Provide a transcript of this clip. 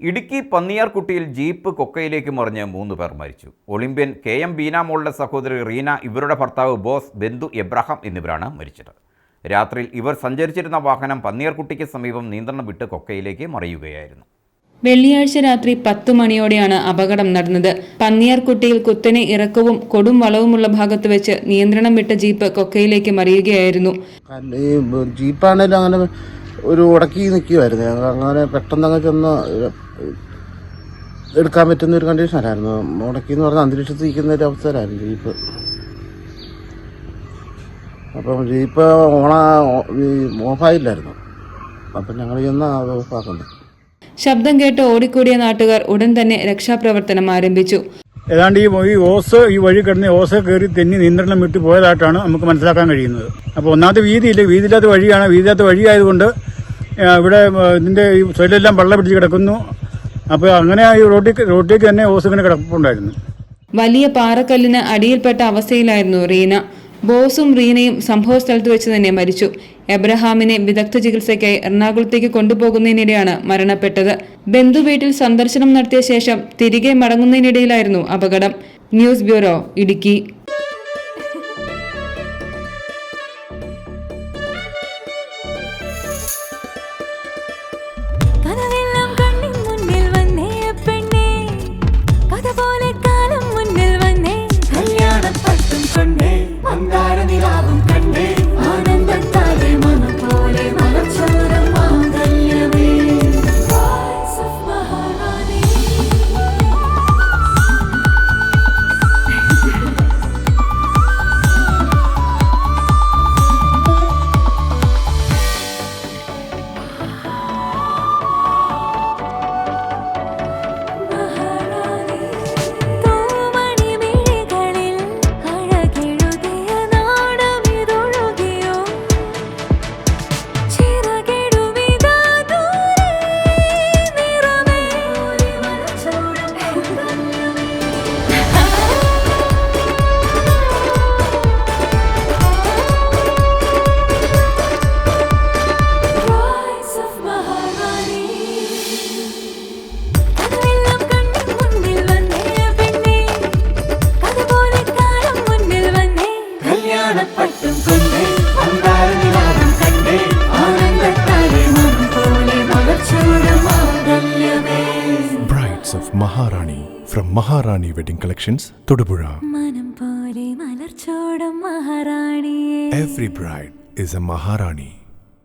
Idukki പന്നിയാർകുട്ടിയിൽ jeep കൊക്കയിലേക്ക് മറിഞ്ഞ് മൂന്ന് പേർ മരിച്ചു. ഒളിമ്പ്യൻ കെ എം ബീനാമോളുടെ സഹോദരി റീന ഇവരുടെ ഭർത്താവ് ബോസ് ബന്ധു എബ്രഹാം എന്നിവരാണ് മരിച്ചത്. രാത്രിയിൽ ഇവർ സഞ്ചരിച്ചിരുന്ന വാഹനം പന്നിയാർകുട്ടിക്ക് സമീപം നിയന്ത്രണം വിട്ട് കൊക്കയിലേക്ക് മറിയുകയായിരുന്നു. വെള്ളിയാഴ്ച രാത്രി പത്തു മണിയോടെയാണ് അപകടം നടന്നത്. പന്നിയാർകുട്ടിയിൽ കുത്തനെ ഇറക്കവും കൊടും വളവുമുള്ള ഭാഗത്ത് വെച്ച് നിയന്ത്രണം വിട്ട ജീപ്പ് കൊക്കയിലേക്ക് മറിയുകയായിരുന്നു. ജീപ്പാണേലും അങ്ങനെ ഒരു ഉടക്കി നിൽക്കുമായിരുന്നു ഞങ്ങൾ അങ്ങനെ പെട്ടെന്ന് അങ്ങ് ചെന്ന് എടുക്കാൻ പറ്റുന്ന ഒരു കണ്ടീഷൻ അല്ലായിരുന്നു ഉടക്കി എന്ന് പറഞ്ഞാൽ അന്തരീക്ഷത്തിൽ നിൽക്കുന്ന ഒരു അവസ്ഥയിലായിരുന്നു ജീപ്പ്. അപ്പം ജീപ്പ് ഓണ ഈ ഓഫായില്ലായിരുന്നു. അപ്പം ഞങ്ങൾ ചെന്ന് അത് ഓഫാക്കുന്നത് ശബ്ദം കേട്ട് ഓടിക്കൂടിയ നാട്ടുകാർ ഉടൻ തന്നെ രക്ഷാപ്രവർത്തനം ആരംഭിച്ചു. ഏതാണ്ട് ഈ ഈ ഓസ് ഈ വഴി കിടന്ന് ഓസ് കയറി തെന്നി നിയന്ത്രണം വിട്ടു പോയതായിട്ടാണ് നമുക്ക് മനസ്സിലാക്കാൻ കഴിയുന്നത്. അപ്പോൾ ഒന്നാമത്തെ വീതിയില്ല വീതിയില്ലാത്ത വഴിയാണ് വീതിയില്ലാത്ത വഴിയായതുകൊണ്ട് ഇവിടെ ഇതിന്റെ ഈ സൈഡിലെല്ലാം വെള്ളം പിടിച്ച് കിടക്കുന്നു. അപ്പോൾ അങ്ങനെ ഈ റോഡിലേക്ക് റോഡിലേക്ക് തന്നെ ഓസ് ഇങ്ങനെ കിടപ്പുണ്ടായിരുന്നു. വലിയ പാറക്കല്ലിന് അടിയിൽപ്പെട്ട അവസ്ഥയിലായിരുന്നു റീന. ബോസും റീനയും സംഭവ സ്ഥലത്ത് വെച്ച് തന്നെ മരിച്ചു. എബ്രഹാമിനെ വിദഗ്ധ ചികിത്സയ്ക്കായി എറണാകുളത്തേക്ക് കൊണ്ടുപോകുന്നതിനിടെയാണ് മരണപ്പെട്ടത്. ബന്ധു വീട്ടിൽ സന്ദർശനം നടത്തിയ ശേഷം തിരികെ മടങ്ങുന്നതിനിടയിലായിരുന്നു അപകടം. News bureau Idukki. Of Maharani from Maharani Wedding Collections, Todupuzha. മനം പോലെ മലർച്ചോടും മഹാറാണിയേ Every bride is a Maharani.